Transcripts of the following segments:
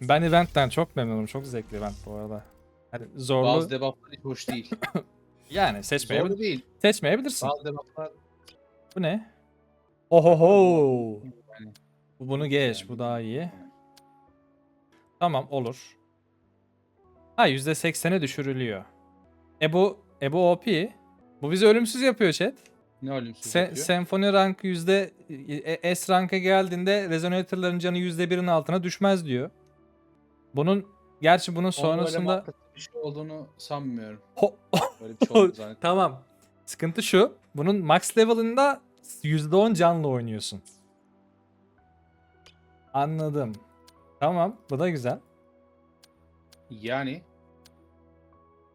Ben eventten çok memnunum. Çok zevkli event bu arada. Hani zorlu Bazı debufflar hiç hoş değil. yani seçmeyebil Zorlu değil. seçmeyebilirsin. Bazı debufflar Bu ne? Ohoho. Yani- Bu bunu geç. Bu daha iyi. Tamam olur. Ha %80'e düşürülüyor. E bu e bu OP. Bu bizi ölümsüz yapıyor chat. ne ölümsüz Se- yapıyor? senfoni rank yüzde e- S ranka geldiğinde rezonatorların canı yüzde birin altına düşmez diyor. Bunun gerçi bunun sonrasında bir şey olduğunu sanmıyorum. Ho- Öyle bir şey olduğunu zannetmiyorum. tamam. Sıkıntı şu. Bunun max level'ında %10 canlı oynuyorsun. Anladım. Tamam. Bu da güzel. Yani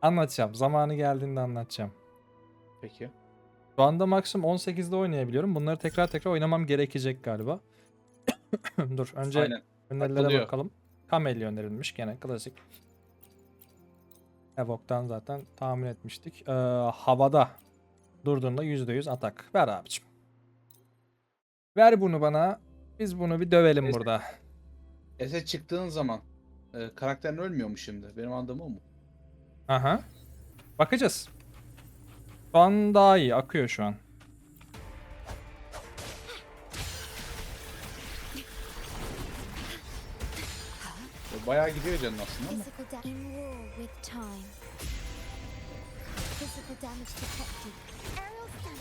Anlatacağım. Zamanı geldiğinde anlatacağım. peki. Şu anda maksimum 18'de oynayabiliyorum. Bunları tekrar tekrar oynamam gerekecek galiba. Dur önce Aynen. önerilere Katılıyor. bakalım. Kamelya önerilmiş gene klasik. Evok'tan zaten tahmin etmiştik. Ee, havada durduğunda %100 atak. Ver abicim. Ver bunu bana. Biz bunu bir dövelim Neyse. burada. Ese çıktığın zaman e, karakterin ölmüyor mu şimdi? Benim anladığım o mu? Aha. Bakacağız. Şu an daha iyi. Akıyor şu an. Bayağı gidiyor canın aslında ama. Physical damage in war with time. Physical damage detected. Aerial stun.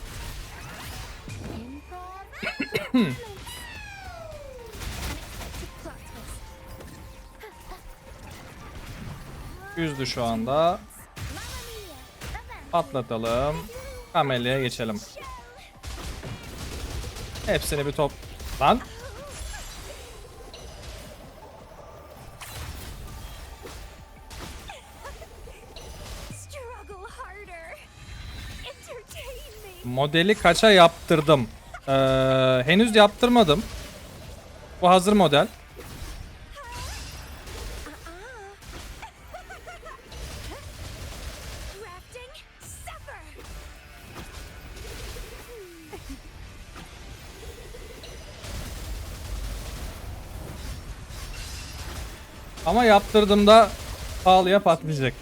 Improv. Unexpected plot twist. Üzdü şu anda. Patlatalım. Kamelya'ya geçelim. Hepsini bir top... Lan. Modeli kaça yaptırdım? Ee, henüz yaptırmadım. Bu hazır model. Ama yaptırdığımda pahalıya patlayacak.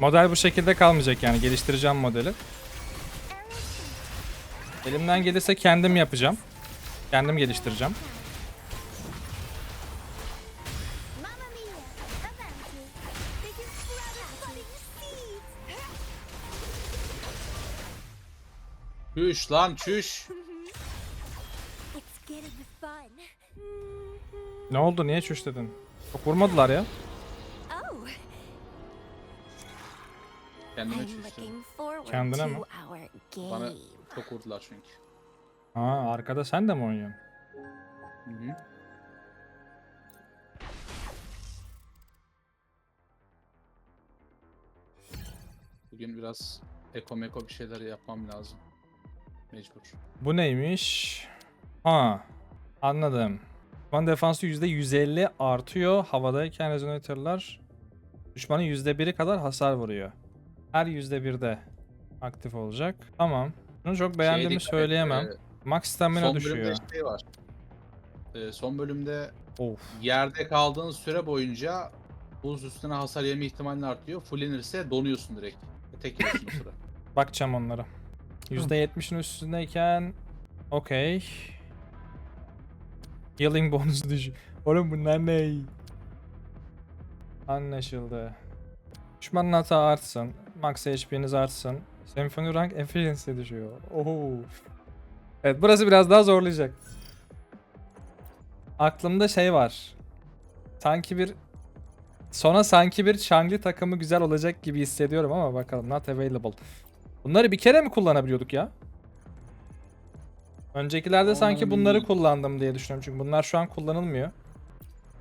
Model bu şekilde kalmayacak yani geliştireceğim modeli. Elimden gelirse kendim yapacağım. Kendim geliştireceğim. Çüş lan çüş. Ne oldu niye çüş dedin? Çok vurmadılar ya. Looking forward Kendine to mi? our Bana game. çok vurdular çünkü. Ha arkada sen de mi oynuyorsun? Hı hı. Bugün biraz eko meko bir şeyler yapmam lazım. Mecbur. Bu neymiş? Ha anladım. Düşman defansı %150 artıyor. Havadayken rezonatörler düşmanın %1'i kadar hasar vuruyor. Her %1'de aktif olacak. Tamam. Bunu çok beğendiğimi dikkat et, söyleyemem. e, Max stamina son düşüyor. bölümde şey var. E, son bölümde Of. yerde kaldığın süre boyunca buz üstüne hasar yeme ihtimalin artıyor. Fullenirse donuyorsun direkt. E, Tek yiyorsun o sıra. Bakacağım onlara. %70'in üstündeyken okey. Healing bonusu düşüyor. Oğlum bunlar ne? Anlaşıldı. Düşmanın hata artsın. Max HP'niz artsın. Symphony rank efficiency düşüyor. Oho. Evet burası biraz daha zorlayacak. Aklımda şey var. Sanki bir Sona sanki bir Shangri takımı güzel olacak gibi hissediyorum ama bakalım not available. Bunları bir kere mi kullanabiliyorduk ya? Öncekilerde sanki bunları kullandım diye düşünüyorum çünkü bunlar şu an kullanılmıyor.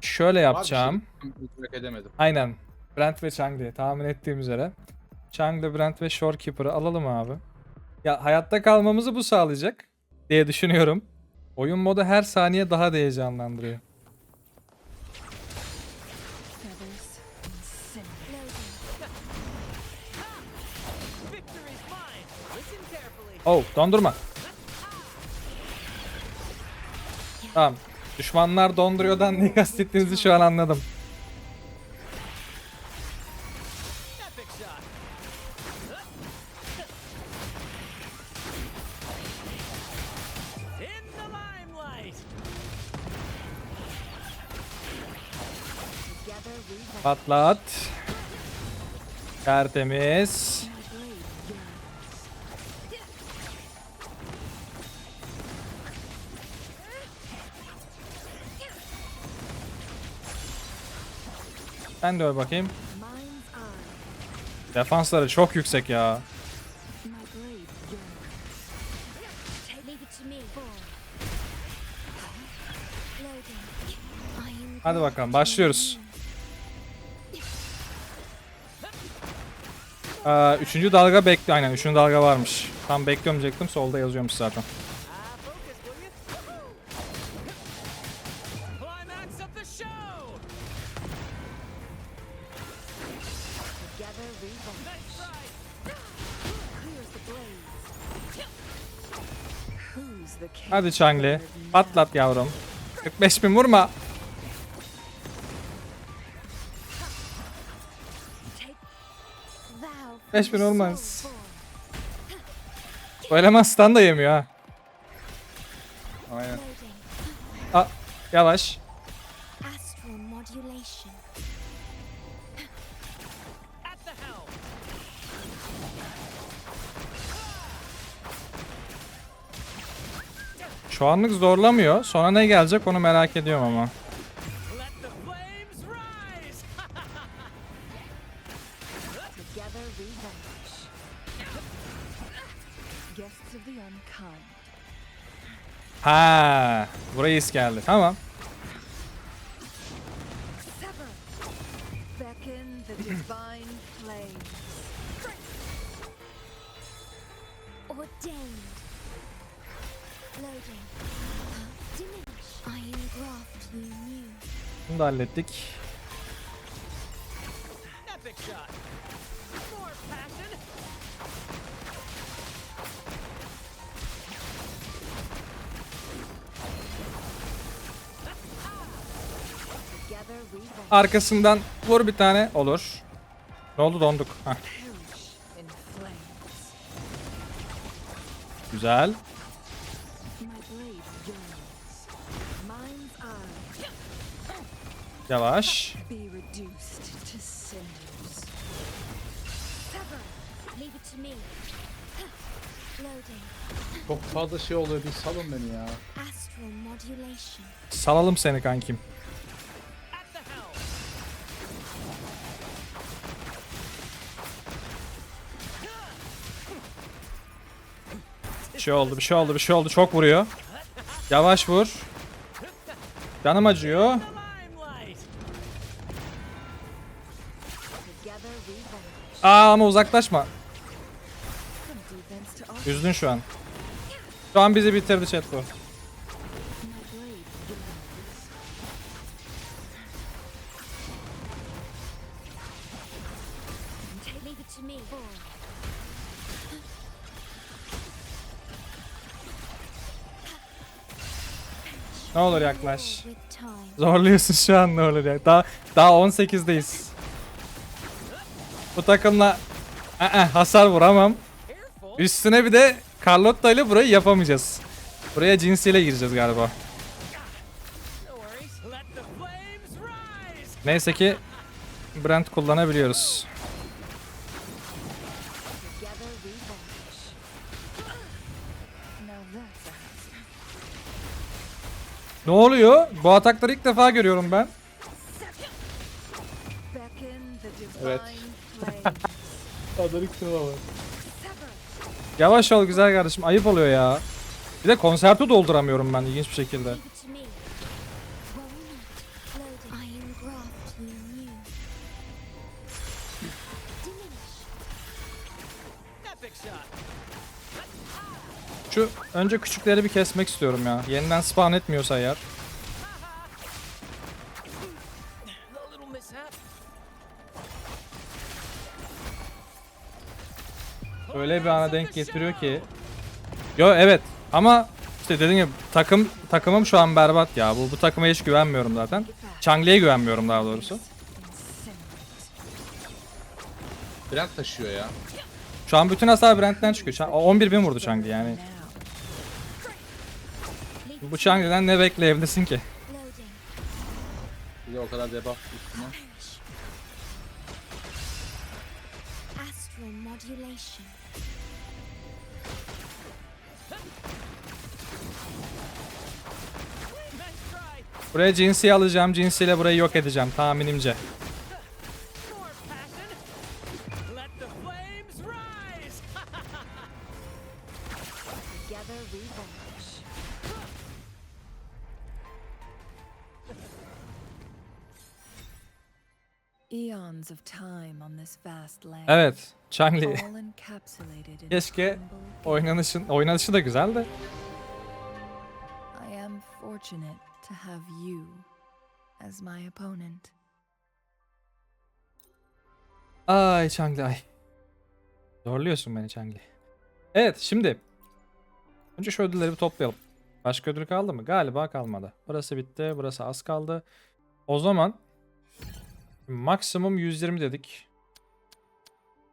Şöyle yapacağım. Var bir şey, edemedim. Aynen. Brent ve Chang'li tahmin ettiğim üzere. Chang'li, Brent ve Shorekeeper'ı alalım abi. Ya hayatta kalmamızı bu sağlayacak diye düşünüyorum. Oyun modu her saniye daha da heyecanlandırıyor. Oh dondurma. Tamam. Düşmanlar donduruyordan ne kastettiğinizi şu an anladım. Patlat. Tertemiz. Ben de öl bakayım. Defansları çok yüksek ya. Hadi bakalım başlıyoruz. Ee, üçüncü dalga bekliyor. Aynen üçüncü dalga varmış. Tam bekliyorum diyecektim. Solda yazıyormuş zaten. Hadi Changli. Patlat yavrum. 45 bin vurma. 5000 olmaz. Bu eleman stun da yemiyor ha. Aynen. Aa, yavaş. Şu anlık zorlamıyor. Sonra ne gelecek onu merak ediyorum ama. Ha, buraya is geldi. Tamam. Sever. Beckon the Arkasından vur bir tane. Olur. Ne oldu donduk. Heh, güzel. Yavaş. Çok fazla şey oluyor. Bir salın beni ya. Salalım seni kankim. Şey oldu, bir şey oldu, bir şey oldu. Çok vuruyor. Yavaş vur. Canım acıyor. Aa ama uzaklaşma. Üzdün şu an. Şu an bizi bitirdi chat bu. Ne olur yaklaş. Zorluyorsun şu an ne olur ya. Daha daha 18'deyiz. Bu takımla Aa, hasar vuramam. Üstüne bir de Carlotta ile burayı yapamayacağız. Buraya cinsiyle gireceğiz galiba. Neyse ki Brent kullanabiliyoruz. Ne oluyor? Bu atakları ilk defa görüyorum ben. Evet. kırma Sever. Yavaş ol güzel kardeşim. Ayıp oluyor ya. Bir de konserto dolduramıyorum ben ilginç bir şekilde. Önce küçükleri bir kesmek istiyorum ya. Yeniden spawn etmiyorsa eğer. Öyle bir ana denk getiriyor ki. Yo evet ama İşte dediğim gibi takım takımım şu an berbat ya. Bu bu takıma hiç güvenmiyorum zaten. Changli'ye güvenmiyorum daha doğrusu. Brand taşıyor ya. Şu an bütün hasar Brent'ten çıkıyor. Chan- 11 bin vurdu Changli yani. Bu Changli'den ne bekleyebilirsin ki? Bir de o kadar debuff üstüne. Buraya cinsi alacağım. Cinsiyle burayı yok edeceğim tahminimce. Evet. Changli. Keşke Oynanışın, oynanışı da güzeldi. I am fortunate to have you as my opponent. Ay Changli ay. Zorluyorsun beni Changli. Evet şimdi. Önce şu ödülleri bir toplayalım. Başka ödül kaldı mı? Galiba kalmadı. Burası bitti. Burası az kaldı. O zaman maksimum 120 dedik.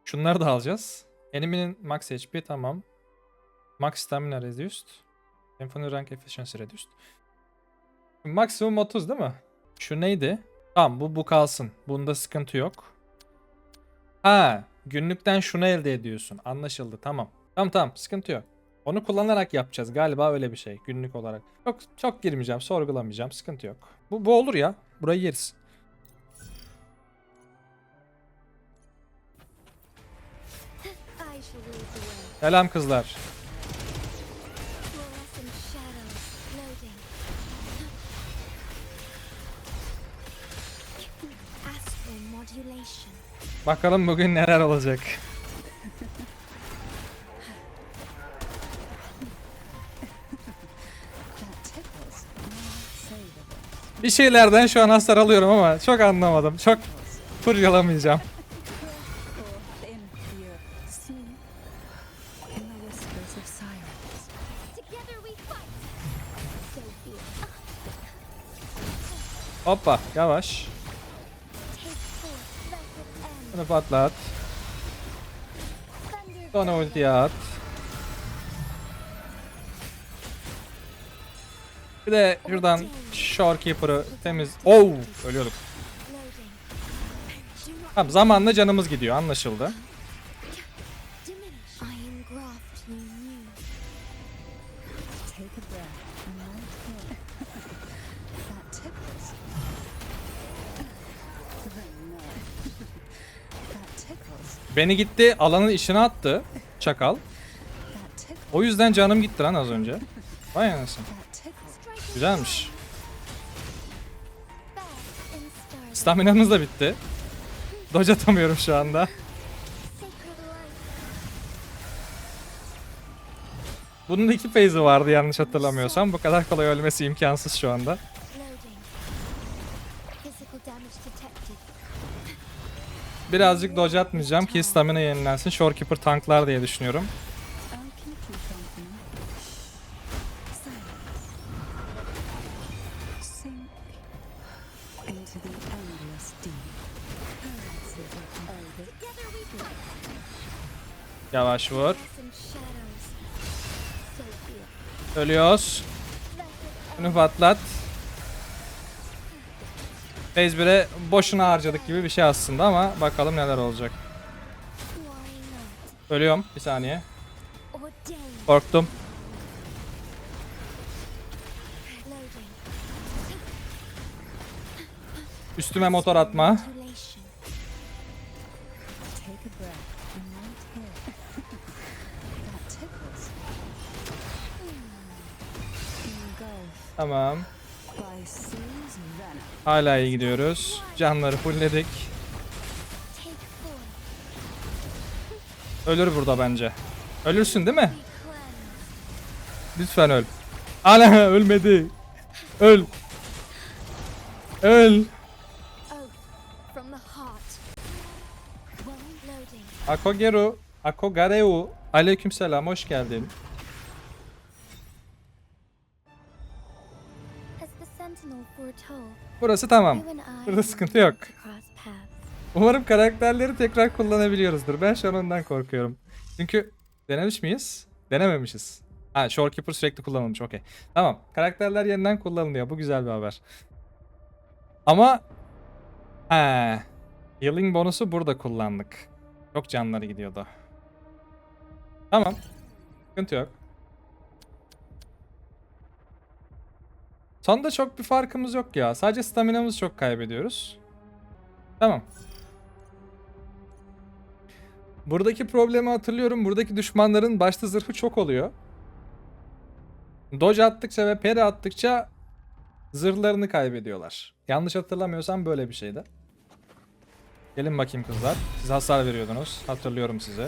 Şunları da alacağız. Enemy'nin max HP tamam. Max stamina reduced. Symphony rank efficiency reduced. Maksimum 30 değil mi? Şu neydi? Tamam bu bu kalsın. Bunda sıkıntı yok. Ha, günlükten şunu elde ediyorsun. Anlaşıldı. Tamam. Tamam tamam, sıkıntı yok. Onu kullanarak yapacağız. Galiba öyle bir şey günlük olarak. Çok çok girmeyeceğim, sorgulamayacağım. Sıkıntı yok. Bu bu olur ya. Burayı yeriz. Selam kızlar. Bakalım bugün neler olacak. Bir şeylerden şu an hasar alıyorum ama çok anlamadım. Çok fırçalamayacağım. Hoppa yavaş. Bunu patlat. Sonra ultiye at. Bir de şuradan Shorekeeper'ı temiz... Oh! Ölüyorduk. Tamam zamanla canımız gidiyor anlaşıldı. Beni gitti alanın içine attı. Çakal. O yüzden canım gitti lan az önce. Vay anasını. Güzelmiş. Staminamız da bitti. Dodge atamıyorum şu anda. Bunun iki phase'i vardı yanlış hatırlamıyorsam. Bu kadar kolay ölmesi imkansız şu anda. Birazcık dodge atmayacağım ki stamina yenilensin. Shorekeeper tanklar diye düşünüyorum. I'll keep you company. Silence. Phase 1'e boşuna harcadık gibi bir şey aslında ama bakalım neler olacak. Ölüyorum. Bir saniye. Korktum. Üstüme motor atma. Modulation. Hala iyi gidiyoruz. Canları fullledik. Ölür burada bence. Ölürsün değil mi? Lütfen öl. Ana ölmedi. Öl. Öl. Akogeru. Akogareu. Aleykümselam hoş geldin. Burası tamam. Burada sıkıntı yok. Umarım karakterleri tekrar kullanabiliyoruzdur. Ben şu an ondan korkuyorum. Çünkü denemiş miyiz? Denememişiz. Ha Shorekeeper sürekli kullanılmış. Okey. Tamam. Karakterler yeniden kullanılıyor. Bu güzel bir haber. Ama he, healing bonusu burada kullandık. Çok canları gidiyordu. Tamam. Sıkıntı yok. Sonda çok bir farkımız yok ya. Sadece staminamızı çok kaybediyoruz. Tamam. Buradaki problemi hatırlıyorum. Buradaki düşmanların başta zırhı çok oluyor. Dodge attıkça ve parry attıkça zırhlarını kaybediyorlar. Yanlış hatırlamıyorsam böyle bir şeydi. Gelin bakayım kızlar. Siz hasar veriyordunuz. Hatırlıyorum sizi.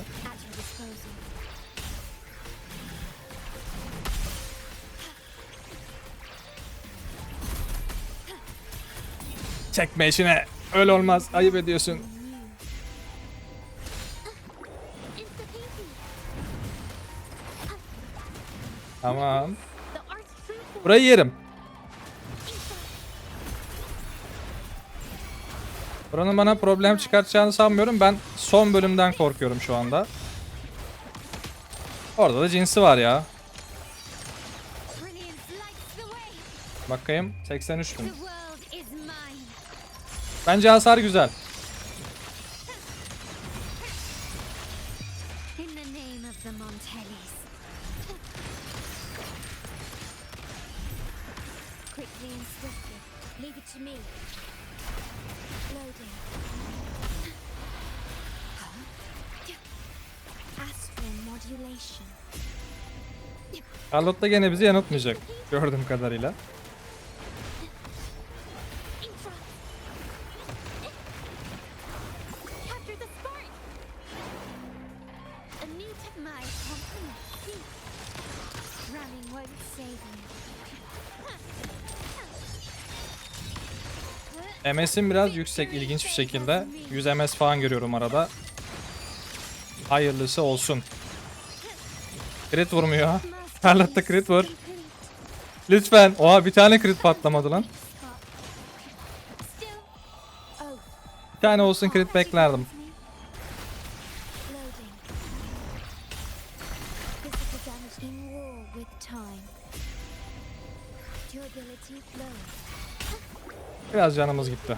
Çekme işine. Öyle olmaz. Ayıp ediyorsun. Tamam. Burayı yerim. Buranın bana problem çıkartacağını sanmıyorum. Ben son bölümden korkuyorum şu anda. Orada da cinsi var ya. Bakayım 83 bin. Loading. Astral modulation. Charlotte da gene bizi yanıltmayacak. Gördüğüm kadarıyla. MS'im biraz yüksek ilginç bir şekilde. 100 MS falan görüyorum arada. Hayırlısı olsun. Crit vurmuyor. Charlotte crit vur. Lütfen. Oha bir tane crit patlamadı lan. Bir tane olsun crit beklerdim. Biraz canımız gitti.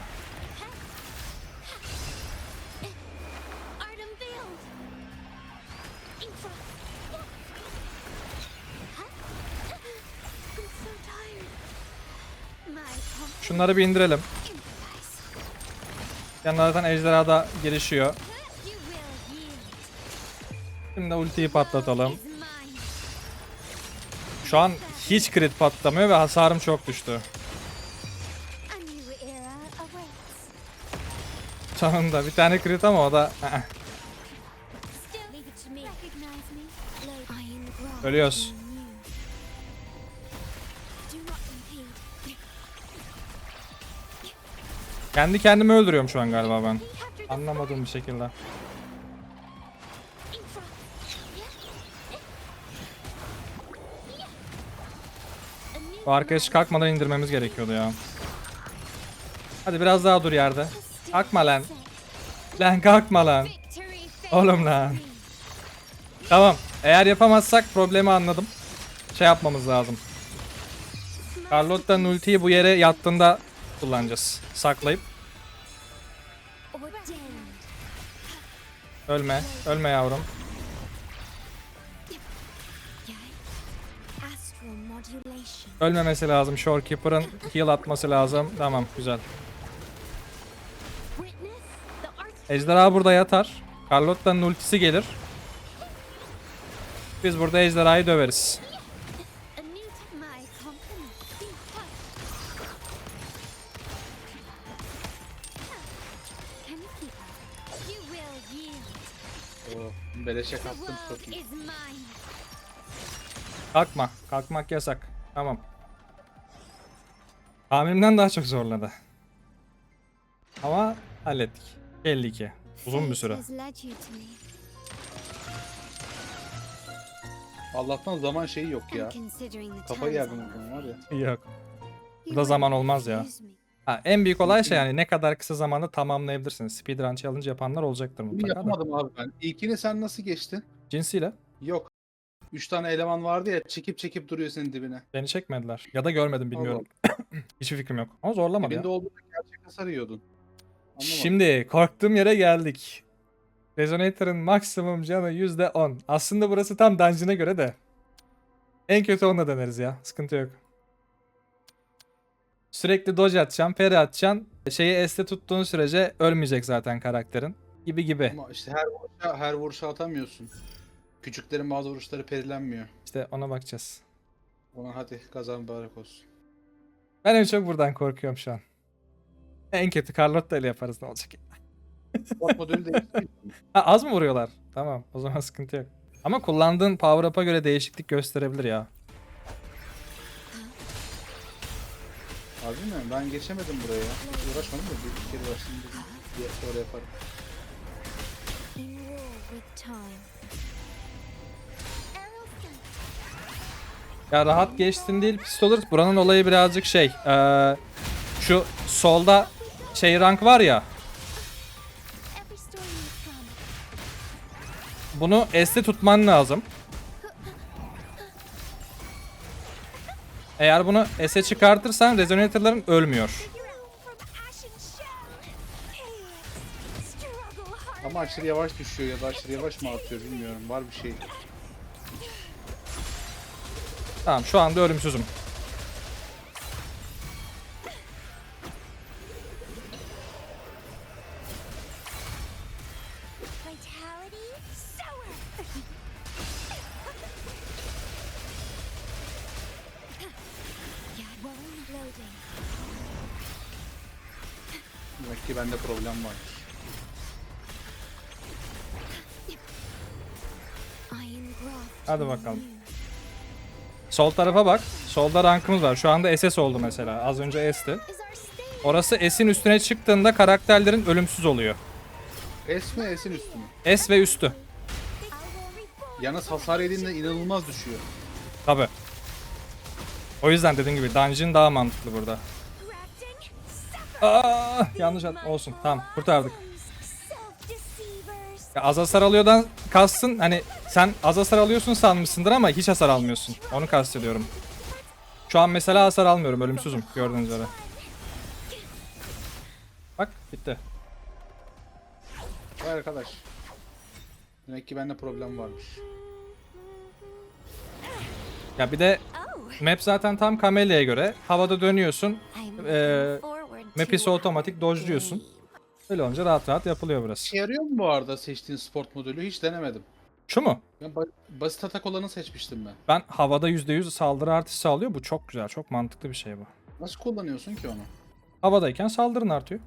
Şunları bir indirelim. empathize. Yanlar zaten ejderha da gelişiyor. Şimdi ultiyi patlatalım. Şu an hiç crit patlamıyor ve hasarım çok düştü. Sonunda bir tane crit ama o da Ölüyoruz. kendi kendimi öldürüyorum şu an galiba ben. Anlamadığım bir şekilde. Bu arkadaşı kalkmadan indirmemiz gerekiyordu ya. Hadi biraz daha dur yerde. Kalkma lan. Lan kalkma lan. Oğlum lan. Tamam. Eğer yapamazsak problemi anladım. Şey yapmamız lazım. Carlotta'nın ultiyi bu yere yattığında kullanacağız. Saklayıp. Ölme. Ölme yavrum. Ölmemesi lazım. Shorekeeper'ın heal atması lazım. Tamam güzel. Ejderha burada yatar. Carlotta'nın ultisi gelir. Biz burada ejderhayı döveriz. Oo, beleşe The kattım çok iyi. Kalkma. Kalkmak yasak. Tamam. Tahminimden daha çok zorladı. Ama hallettik. 52. Uzun bir süre. Allah'tan zaman şeyi yok ya. Kafayı yerdim var ya. Yok. Burada zaman olmaz ya. Ha, en büyük olay şey yani ne kadar kısa zamanda tamamlayabilirsiniz. Speedrun challenge yapanlar olacaktır Bunu mutlaka da. yapamadım abi ben. İlkini sen nasıl geçtin? Cinsiyle. Yok. Üç tane eleman vardı ya çekip çekip duruyor senin dibine. Beni çekmediler. Ya da görmedim bilmiyorum. Hiçbir fikrim yok. Ama zorlamadı ya. Dibinde olduğunda gerçek hasar yiyordun. Anlamadım. Şimdi korktuğum yere geldik. Resonator'ın maksimum canı %10. Aslında burası tam dungeon'a göre de. En kötü onunla deneriz ya. Sıkıntı yok. Sürekli dodge atacaksın, parry atacaksın. Şeyi S'te tuttuğun sürece ölmeyecek zaten karakterin. Gibi gibi. Ama işte her vuruşa, her vuruşa atamıyorsun. Küçüklerin bazı vuruşları perilenmiyor. İşte ona bakacağız. Ona hadi kazan mübarek olsun. Ben en çok buradan korkuyorum şu an. En kötü Carlotta ile yaparız ne olacak? Modülü değiştirmiyor. Ha az mı vuruyorlar? Tamam o zaman sıkıntı yok. Ama kullandığın power up'a göre değişiklik gösterebilir ya. Abi mi? Ben geçemedim buraya. Hiç Uğraşmadım da bir, kere uğraştım dedim. Bir sonra yaparım. In war with time. Arrow sent. Ya rahat geçtin değil pistoler. Buranın olayı birazcık şey. eee, şu solda şey rank var ya. Bunu S'te tutman lazım. Eğer bunu S'e çıkartırsan resonatorların ölmüyor. Ama aşırı yavaş düşüyor ya da aşırı yavaş mı atıyor bilmiyorum. Var bir şey. Tamam şu anda ölümsüzüm. Sol tarafa bak. Solda rankımız var. Şu anda SS oldu mesela. Az önce S'ti. Orası S'in üstüne çıktığında karakterlerin ölümsüz oluyor. S mi S'in üstü mü? S ve üstü. Yalnız hasar yediğinde inanılmaz düşüyor. Tabi. O yüzden dediğim gibi dungeon daha mantıklı burada. Aa, yanlış at olsun. Tamam kurtardık. Ya az hasar alıyordan kastın hani sen az hasar alıyorsun sanmışsındır ama hiç hasar almıyorsun. Onu kastediyorum. Şu an mesela hasar almıyorum ölümsüzüm gördüğünüz üzere. Bak bitti. Vay arkadaş. Demek ki bende problem varmış. Ya bir de Oh, map zaten tam kamelya'ya göre. Havada dönüyorsun. Ee, forward Map ise otomatik dojluyorsun. game. Öyle olunca rahat rahat yapılıyor burası. İşe yarıyor mu bu arada seçtiğin sport modülü? Hiç denemedim. Şu mu? Ben ba- basit atak olanı seçmiştim ben. Ben havada %100 saldırı artışı sağlıyor. Bu çok güzel. Çok mantıklı bir şey bu. Nasıl kullanıyorsun ki onu? Havadayken saldırın artıyor.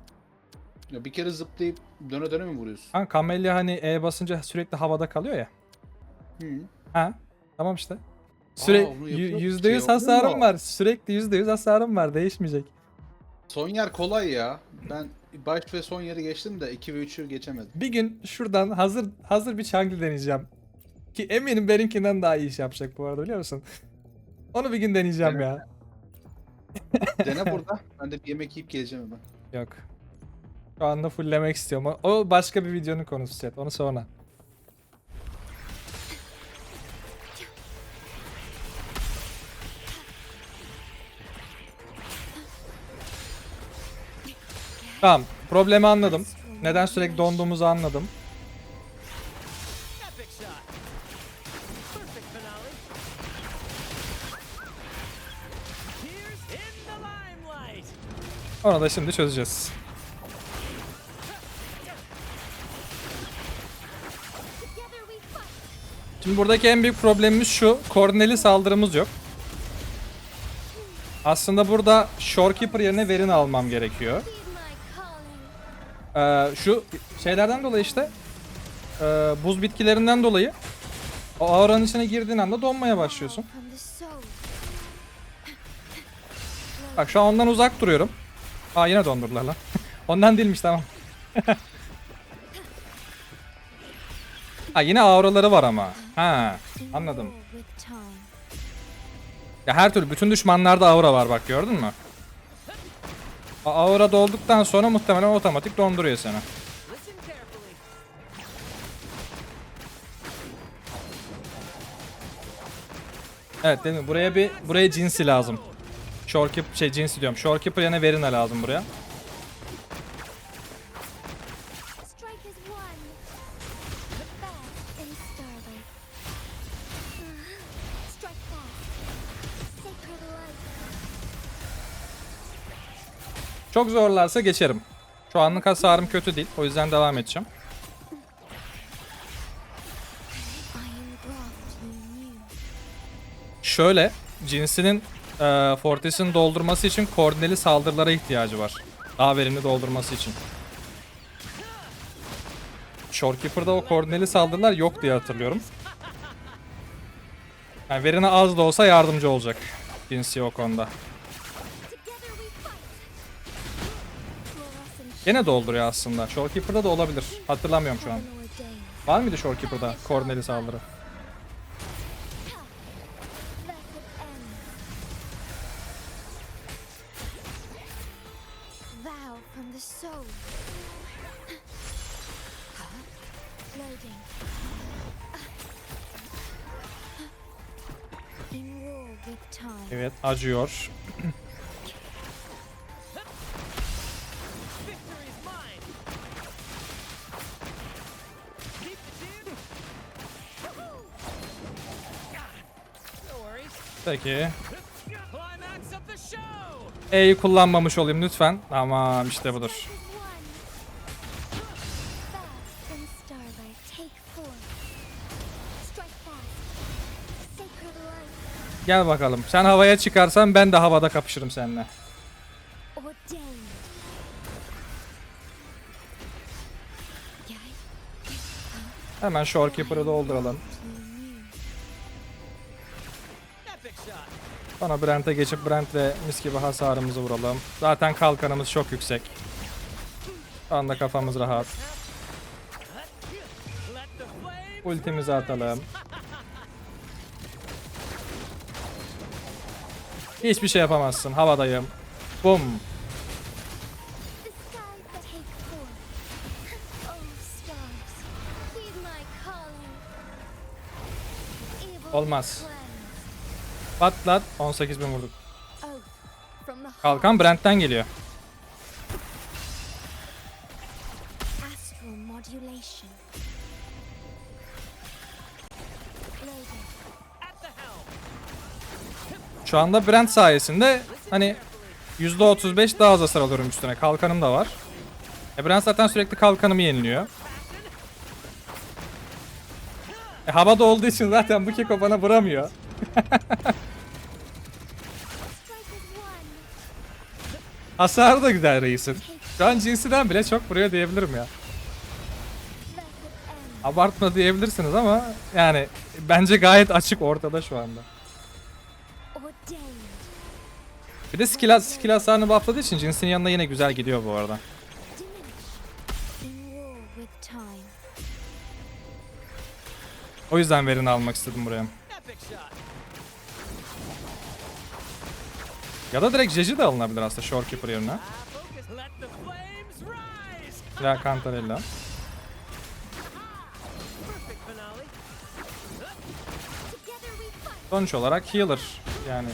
Ya bir kere zıplayıp döne döne mi vuruyorsun? Ha Camellia hani E basınca sürekli havada kalıyor ya. Hı. Ha tamam işte. Süre onu yapıyor. yüzde Şey yüz oluyor hasarım mu? var. Sürekli yüzde yüz hasarım var. Değişmeyecek. Son yer kolay ya. Ben baş ve son yeri geçtim de 2 ve 3'ü geçemedim. Bir gün şuradan hazır hazır bir Chang'li deneyeceğim. Ki eminim benimkinden daha iyi iş yapacak bu arada biliyor musun? Onu bir gün deneyeceğim ya. Dene burada. Ben de bir yemek yiyip geleceğim hemen. Yok. Şu anda fulllemek istiyorum. O başka bir videonun konusu chat. Onu sonra. Tamam. Problemi anladım. Neden sürekli donduğumuzu anladım. Onu da şimdi çözeceğiz. Şimdi buradaki en büyük problemimiz şu. Korneli saldırımız yok. Aslında burada Shorekeeper yerine Verin almam gerekiyor. Ee, şu şeylerden dolayı işte ee, buz bitkilerinden dolayı o auranın içine girdiğin anda donmaya başlıyorsun. Bak şu an ondan uzak duruyorum. Aa yine dondurdular lan. ondan değilmiş tamam. ha yine auraları var ama. Ha anladım. Ya her türlü bütün düşmanlarda aura var bak gördün mü? Aura dolduktan sonra muhtemelen otomatik donduruyor seni. Evet değil mi? Buraya bir buraya cinsi lazım. Shorekeeper şey cinsi diyorum. Shorekeeper yerine Verina lazım buraya. Çok zorlarsa geçerim. Şu anlık hasarım kötü değil. O yüzden devam edeceğim. Şöyle cinsinin e, Fortis'in doldurması için koordineli saldırılara ihtiyacı var. Daha verimli doldurması için. Shorekeeper'da o koordineli saldırılar yok diye hatırlıyorum. Yani verine az da olsa yardımcı olacak cinsi o konuda. Gene dolduruyor aslında. Shorekeeper'da da olabilir. Hatırlamıyorum şu an. Var mıydı Shorekeeper'da koordineli saldırı? That could Peki. E'yi kullanmamış olayım lütfen. Tamam işte budur. Gel bakalım. Sen havaya çıkarsan ben de havada kapışırım seninle. Hemen Shorekeeper'ı dolduralım. Sonra Brent'e geçip Brent'le mis gibi hasarımızı vuralım. Zaten kalkanımız çok yüksek. Şu anda kafamız rahat. Ultimizi atalım. Hiçbir şey yapamazsın. Havadayım. Bum. Olmaz. Patlat. 18 bin vurduk. Kalkan Brent'ten geliyor. Şu anda Brent sayesinde hani %35 daha az hasar alıyorum üstüne. Kalkanım da var. E Brent zaten sürekli kalkanımı yeniliyor. E havada olduğu için zaten bu keko bana vuramıyor. Hasarı da güzel reisin. Şu an cinsinden bile çok vuruyor diyebilirim ya. Abartma diyebilirsiniz ama yani bence gayet açık ortada şu anda. Bir de skill, skill hasarını buffladığı için cinsin yanına yine güzel gidiyor bu arada. O yüzden verini almak istedim buraya. Ya da direkt Jeji de alınabilir aslında Shorekeeper yerine. Ya Cantarella. Sonuç olarak healer yani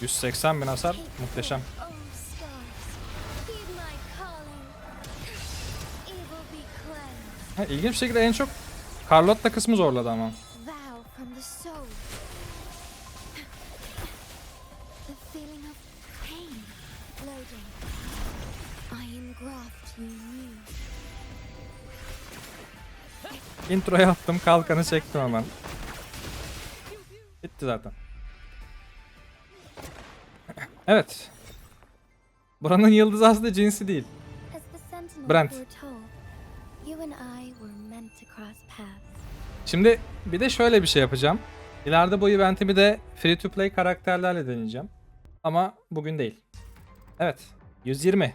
180 bin hasar muhteşem. Ha, ilginç bir şekilde en çok Carlotta kısmı zorladı ama. Introya attım kalkanı çektim hemen. Bitti zaten. Evet. Buranın yıldızı aslında cinsi değil. Brent. Şimdi bir de şöyle bir şey yapacağım. İleride bu eventimi de free to play karakterlerle deneyeceğim. Ama bugün değil. Evet. 120.